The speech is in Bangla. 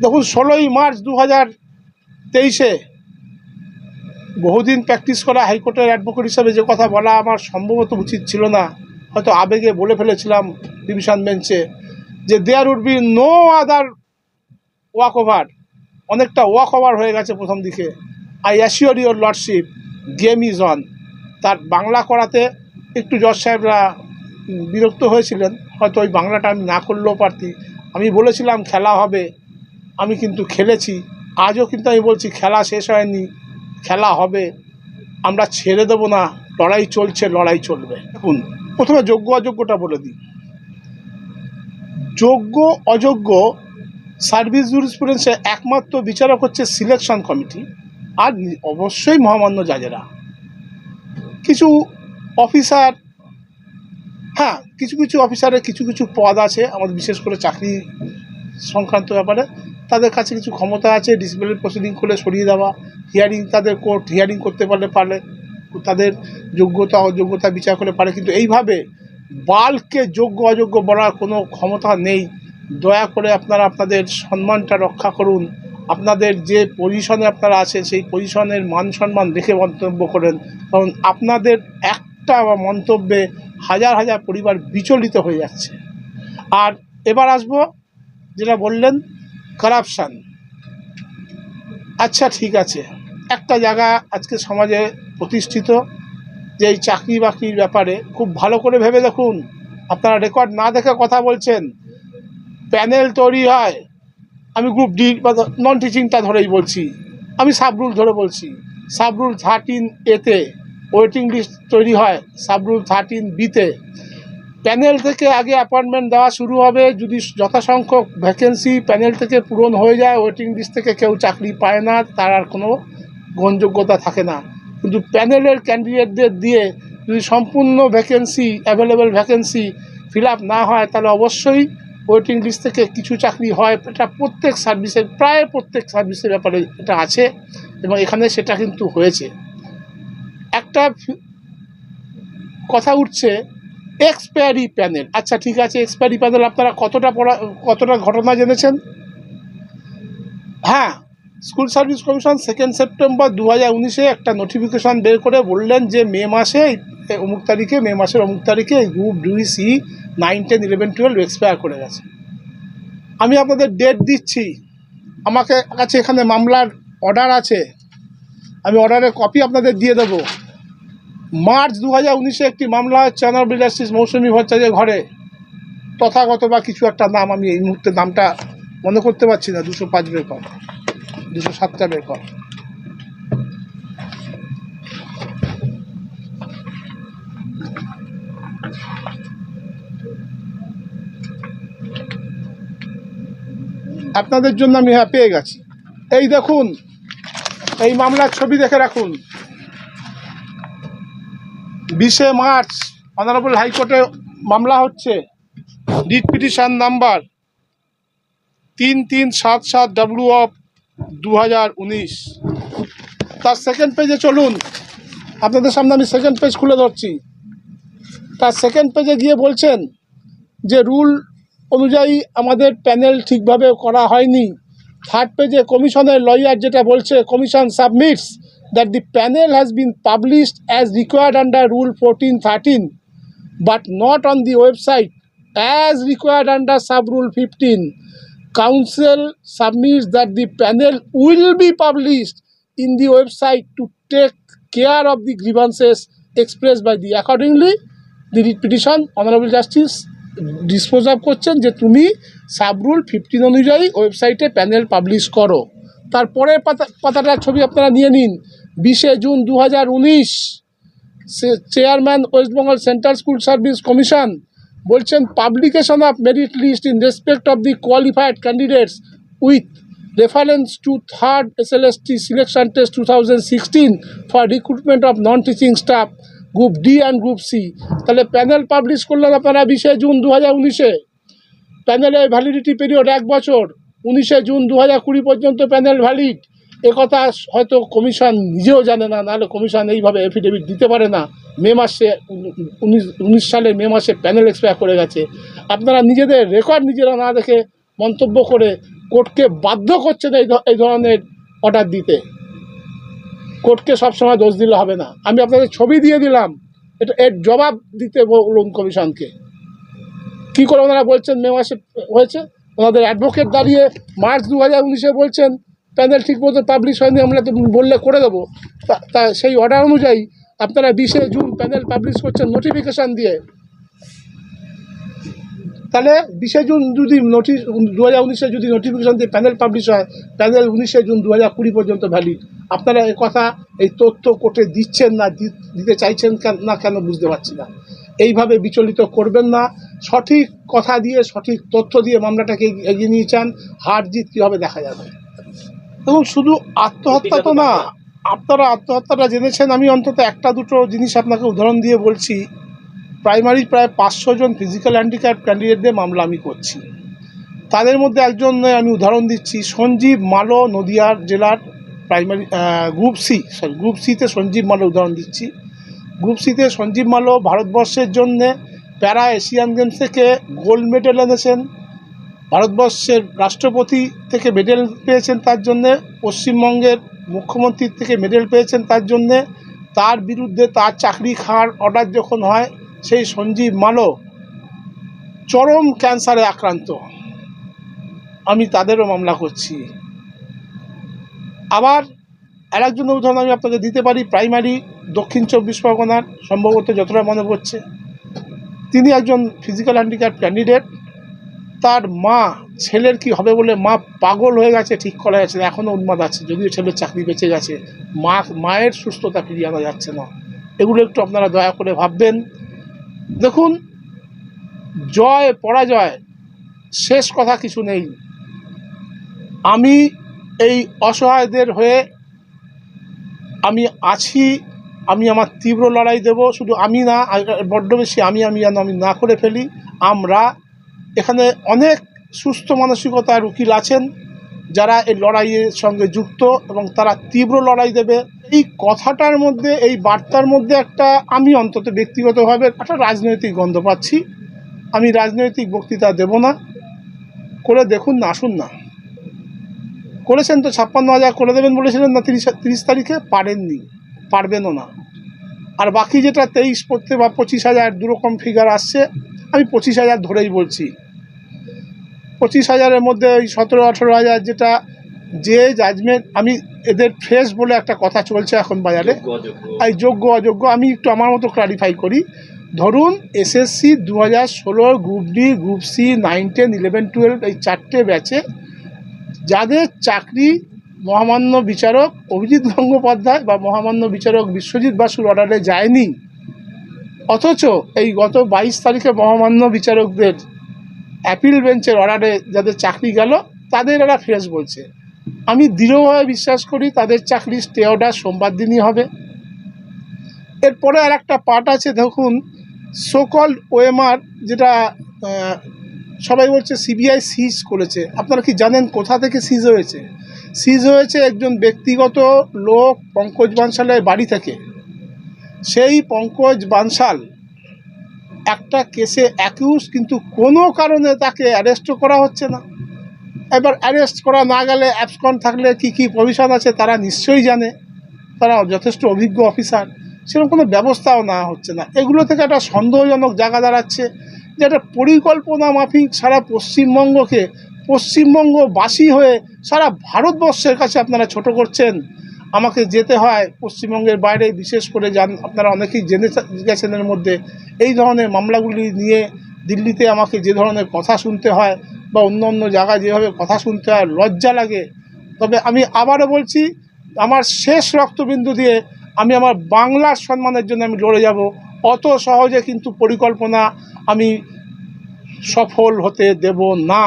দেখুন, ষোলোই মার্চ দু হাজার তেইশে বহুদিন প্র্যাকটিস করা হাইকোর্টের অ্যাডভোকেট হিসাবে যে কথা বলা আমার সম্ভবত উচিত ছিল না। হয়তো আবেগে বলে ফেলেছিলাম ডিভিশন বেঞ্চে যে there would be no other walk over অনেকটা ওয়াক ওভার হয়ে গেছে প্রথম দিকে। I assure your lordship game is on তার বাংলা করাতে একটু জজ সাহেবরা বিরক্ত হয়েছিলেন। হয়তো ওই বাংলাটা আমি না করলেও পারতি। আমি বলেছিলাম খেলা হবে। আমি কিন্তু খেলেছি। আজও কিন্তু আমি বলছি, খেলা শেষ হয়নি, খেলা হবে। আমরা ছেড়ে দেবো না, লড়াই চলছে, লড়াই চলবে। দেখুন, প্রথমে যোগ্য অযোগ্যটা বলে দিই। যোগ্য, অযোগ্য সার্ভিস জুরিসপ্রুডেন্সে একমাত্র বিচারক হচ্ছে সিলেকশন কমিটি আর অবশ্যই মহামান্য জাজেরা। কিছু অফিসার হ্যাঁ কিছু কিছু অফিসারের কিছু কিছু পদ আছে, আমাদের বিশেষ করে চাকরি সংক্রান্ত ব্যাপারে। তাদের কাছে কিছু ক্ষমতা আছে ডিসিপ্লিনারি প্রসিডিং করে সরিয়ে দেওয়া হিয়ারিং তাদের কোর্ট হিয়ারিং করতে পারলে পারলে তাদের যোগ্যতা, অযোগ্যতা বিচার করে পারে। কিন্তু এইভাবে বাল্ককে যোগ্য, অযোগ্য বলার কোনো ক্ষমতা নেই। দয়া করে আপনারা আপনাদের সম্মানটা রক্ষা করুন। আপনাদের যে পজিশনে আপনারা আছেন, সেই পজিশনের মান সম্মান রেখে মন্তব্য করেন। কারণ আপনাদের একটা মন্তব্যে হাজার হাজার পরিবার বিচলিত হয়ে যাচ্ছে। আর এবার আসব, যেটা বললেন কারাপশান আচ্ছা ঠিক আছে। একটা জায়গা আজকে সমাজে প্রতিষ্ঠিত, যে এই চাকরি বাকরির ব্যাপারে খুব ভালো করে ভেবে দেখুন। আপনারা রেকর্ড না দেখে কথা বলছেন। প্যানেল তৈরি হয়। আমি গ্রুপ ডি বা নন টিচিংটা ধরেই বলছি। আমি সাবরুল ধরে বলছি। সাবরুল থার্টিন এতে ওয়েটিং লিস্ট তৈরি হয়। সাবরুল থার্টিন বিতে প্যানেল থেকে আগে অ্যাপয়েন্টমেন্ট দেওয়া শুরু হবে। যদি যথাসংখ্যক ভ্যাকেন্সি প্যানেল থেকে পূরণ হয়ে যায়, ওয়েটিং লিস্ট থেকে কেউ চাকরি পায় না, তার আর কোনো গ্রহণযোগ্যতা থাকে না। কিন্তু প্যানেলের ক্যান্ডিডেটদের দিয়ে যদি সম্পূর্ণ vacancy, available vacancy fill up না হয়, তাহলে অবশ্যই ওয়েটিং লিস্ট থেকে কিছু চাকরি হয়। এটা প্রত্যেক সার্ভিসের, প্রায় প্রত্যেক সার্ভিসের ব্যাপারে এটা আছে এবং এখানে সেটা কিন্তু হয়েছে। একটা কথা উঠছে এক্সপায়ারি প্যানেল আচ্ছা ঠিক আছে এক্সপায়ারি প্যানেল আপনারা কতটা পড়া, কতটা ঘটনা জেনেছেন? হ্যাঁ school service commission second September দু হাজার উনিশে একটা নোটিফিকেশন বের করে বললেন যে মে মাসে অমুক তারিখে, মে মাসের অমুক তারিখে গ্রুপ দুই C nine ten eleven twelve expire করে গেছে। আমি আপনাদের ডেট দিচ্ছি। আমাকে কাছে এখানে মামলার অর্ডার আছে। আমি অর্ডারের কপি আপনাদের দিয়ে দেবো। মার্চ দু হাজার উনিশে একটি মামলা হয় চ্যানার জাস্টিস মৌসুমী ভট্টাচার্যের ঘরে। তথাগত বা কিছু একটা নাম, আমি এই মুহূর্তে নামটা মনে করতে পারছি না, দুশো পাঁচ বের কর দুশো সাতটা বের কর আপনাদের জন্য আমি হ্যাঁ পেয়ে গেছি। এই দেখুন, এই মামলার ছবি দেখে রাখুন। বিশে মার্চ অনারেবল হাইকোর্টে মামলা হচ্ছে। রিট পিটিশন নাম্বার তিন তিন সাত সাত ডাব্লু অফ দু হাজার উনিশ। তার সেকেন্ড পেজে চলুন। আপনাদের সামনে আমি সেকেন্ড পেজ খুলে ধরছি। তার সেকেন্ড পেজে গিয়ে বলছেন যে রুল অনুযায়ী আমাদের প্যানেল ঠিকভাবে করা হয়নি। থার্ড পেজে কমিশনের লয়ার যেটা বলছে, commission submits. The panel has been published as required under rule fourteen thirteen but not on the website as required under sub rule 15 council submits that the panel will be published in the website to take care of the grievances expressed by the accordingly the writ petition honorable justice dispose of করছেন যে তুমি সাব রুল ফিফটিন অনুযায়ী ওয়েবসাইটে প্যানেল পাবলিশ করো তারপরের পাতা পাতাটার ছবি আপনারা নিয়ে নিন। বিশে জুন দু হাজার উনিশ chairman West Bengal Central School Service Commission বলছেন, publication of merit list in respect of the qualified candidates with reference to third S L S T selection test two thousand sixteen for recruitment of non teaching staff group D and group C. তাহলে প্যানেল পাবলিশ করলেন আপনারা বিশে জুন দু হাজার উনিশে। প্যানেলের ভ্যালিডিটি পিরিয়ড এক বছর। উনিশে জুন দু হাজার কুড়ি পর্যন্ত প্যানেল ভ্যালিড। একথা হয়তো কমিশন নিজেও জানে না, নাহলে কমিশন এইভাবে এফিডেভিট দিতে পারে না। মে মাসে, উনিশ উনিশ সালে মে মাসে প্যানেল এক্সপায়ার করে গেছে। আপনারা নিজেদের রেকর্ড নিজেরা না দেখে মন্তব্য করে কোর্টকে বাধ্য করছেন এই এই ধরনের অর্ডার দিতে। কোর্টকে সবসময় দোষ দিলে হবে না। আমি আপনাদের ছবি দিয়ে দিলাম। এটা, এর জবাব দিতে বলুন কমিশনকে। কী করে ওনারা বলছেন মে মাসে হয়েছে? ওনাদের অ্যাডভোকেট দাঁড়িয়ে মার্চ দু হাজার উনিশে বলছেন প্যানেল ঠিক মতো পাবলিশ হয়নি, আমরা তো বললে করে দেবো। তা- সেই অর্ডার অনুযায়ী আপনারা বিশে জুন প্যানেল পাবলিশ করছেন নোটিফিকেশান দিয়ে। তাহলে বিশে জুন যদি নোটিশ দু হাজার উনিশে যদি নোটিফিকেশন দিয়ে প্যানেল পাবলিশ হয় প্যানেল উনিশে জুন দু হাজার কুড়ি পর্যন্ত ভ্যালিড আপনারা এই কথা, এই তথ্য কোর্টে দিচ্ছেন না দিতে চাইছেন না কেন বুঝতে পারছি না। এইভাবে বিচলিত করবেন না। সঠিক কথা দিয়ে, সঠিক তথ্য দিয়ে মামলাটাকে এগিয়ে নিয়ে চান হার জিত কীভাবে দেখা যাবে? এবং শুধু আত্মহত্যা তো না, আপনারা আত্মহত্যাটা জেনেছেন। আমি অন্তত একটা, দুটো জিনিস আপনাকে উদাহরণ দিয়ে বলছি। প্রাইমারি প্রায় পাঁচশো জন ফিজিক্যাল হ্যান্ডিক্যাপ ক্যান্ডিডেটদের মামলা আমি করছি। তাদের মধ্যে একজন আমি উদাহরণ দিচ্ছি, সঞ্জীব মালো, নদিয়ার জেলার primary group C, sorry, group সিতে সঞ্জীব মালো উদাহরণ দিচ্ছি। গ্রুপ সিতে সঞ্জীব মালো ভারতবর্ষের জন্যে প্যারা এশিয়ান গেমস থেকে গোল্ড মেডেল এনেছেন। ভারতবর্ষের রাষ্ট্রপতি থেকে মেডেল পেয়েছেন তার জন্যে, পশ্চিমবঙ্গের মুখ্যমন্ত্রীর থেকে মেডেল পেয়েছেন তার জন্যে। তার বিরুদ্ধে তার চাকরি খাওয়ার অর্ডার যখন হয়, সেই সঞ্জীব মালো চরম ক্যান্সারে আক্রান্ত। আমি তাদেরও মামলা করছি। আবার আরেকজন উদাহরণ আমি আপনাকে দিতে পারি প্রাইমারি দক্ষিণ চব্বিশ পরগনার, সম্ভবত যতটা মনে পড়ছে। তিনি একজন ফিজিক্যাল হ্যান্ডিক্যাপ ক্যান্ডিডেট তার মা, ছেলের কি হবে বলে মা পাগল হয়ে গেছে, ঠিক করা যাচ্ছে না এখনও উন্মাদ আছে, যদিও ছেলের চাকরি বেঁচে গেছে। মা, মায়ের সুস্থতা ফিরিয়ে আনা যাচ্ছে না। এগুলো একটু আপনারা দয়া করে ভাববেন। দেখুন, জয়, পরাজয়, শেষ কথা কিছু নেই। আমি এই অসহায়দের হয়ে আমি আছি, আমি আমার তীব্র লড়াই দেব, শুধু আমি না বড্ড বেশি আমি আমি যেন আমি না করে ফেলি। আমরা এখানে অনেক সুস্থ মানসিকতার উকিল আছেন, যারা এই লড়াইয়ের সঙ্গে যুক্ত এবং তারা তীব্র লড়াই দেবে। এই কথাটার মধ্যে, এই বার্তার মধ্যে একটা আমি অন্তত ব্যক্তিগতভাবে একটা রাজনৈতিক গন্ধ পাচ্ছি। আমি রাজনৈতিক বক্তৃতা দেব না। করে দেখুন না, আসুন না। করেছেন তো ছাপ্পান্ন হাজার করে দেবেন বলেছিলেন না তিরিশ তিরিশ তারিখে? পারেননি পারবেনও না। আর বাকি যেটা তেইশ পড়তে বা পঁচিশ হাজার দুরকম ফিগার আসছে আমি পঁচিশ হাজার ধরেই বলছি। পঁচিশ হাজারের মধ্যে ওই সতেরো আঠেরো হাজার যেটা যে জাজমেন্ট আমি এদের ফ্রেশ বলে একটা কথা চলছে এখন বাজারে। এই যোগ্য অযোগ্য আমি একটু আমার মতো ক্লারিফাই করি। ধরুন এসএসসি দু হাজার ষোলোর group D group C nine ten eleven twelve এই চারটে ব্যাচে যাদের চাকরি মহামান্য বিচারক অভিজিৎ গঙ্গোপাধ্যায় বা মহামান্য বিচারক বিশ্বজিৎ বাসুর অর্ডারে যায়নি, অথচ এই গত বাইশ তারিখে মহামান্য বিচারকদের অ্যাপিল বেঞ্চের অর্ডারে যাদের চাকরি গেল, তাদের এরা ফ্রেশ বলছে। আমি দৃঢ়ভাবে বিশ্বাস করি তাদের চাকরি স্টে অর্ডার সোমবার দিনই হবে। এরপরে আর একটা পার্ট আছে, দেখুন সোকল ওএমআর যেটা সবাই বলছে সিবিআই সিজ করেছে। আপনারা কি জানেন কোথা থেকে সিজ হয়েছে? সিজ হয়েছে একজন ব্যক্তিগত লোক পঙ্কজ বানশালের বাড়ি থেকে। সেই পঙ্কজ বানশাল একটা কেসে অ্যাকিউজ কিন্তু কোনো কারণে তাকে অ্যারেস্টও করা হচ্ছে না। এবার অ্যারেস্ট করা না গেলে অ্যাপসকন থাকলে কি কি প্রভিশন আছে তারা নিশ্চয়ই জানে। তারা যথেষ্ট অভিজ্ঞ অফিসার সেরকম কোনো ব্যবস্থাও না হচ্ছে না। এগুলো থেকে একটা সন্দেহজনক জায়গা দাঁড়াচ্ছে। যে একটা পরিকল্পনা মাফিক সারা পশ্চিমবঙ্গকে, পশ্চিমবঙ্গবাসী হয়ে সারা ভারতবর্ষের কাছে আপনারা ছোট করছেন। আমাকে যেতে হয় পশ্চিমবঙ্গের বাইরে, বিশেষ করে যান, আপনারা অনেকেই জেনে গেছেন এর মধ্যে। এই ধরনের মামলাগুলি নিয়ে দিল্লিতে আমাকে যে ধরনের কথা শুনতে হয় বা অন্য অন্য জায়গায় যেভাবে কথা শুনতে হয়, লজ্জা লাগে। তবে আমি আবারও বলছি, আমার শেষ রক্তবিন্দু দিয়ে আমি আমার বাংলার সম্মানের জন্য আমি লড়ে যাব। অত সহজে কিন্তু পরিকল্পনা আমি সফল হতে দেব না।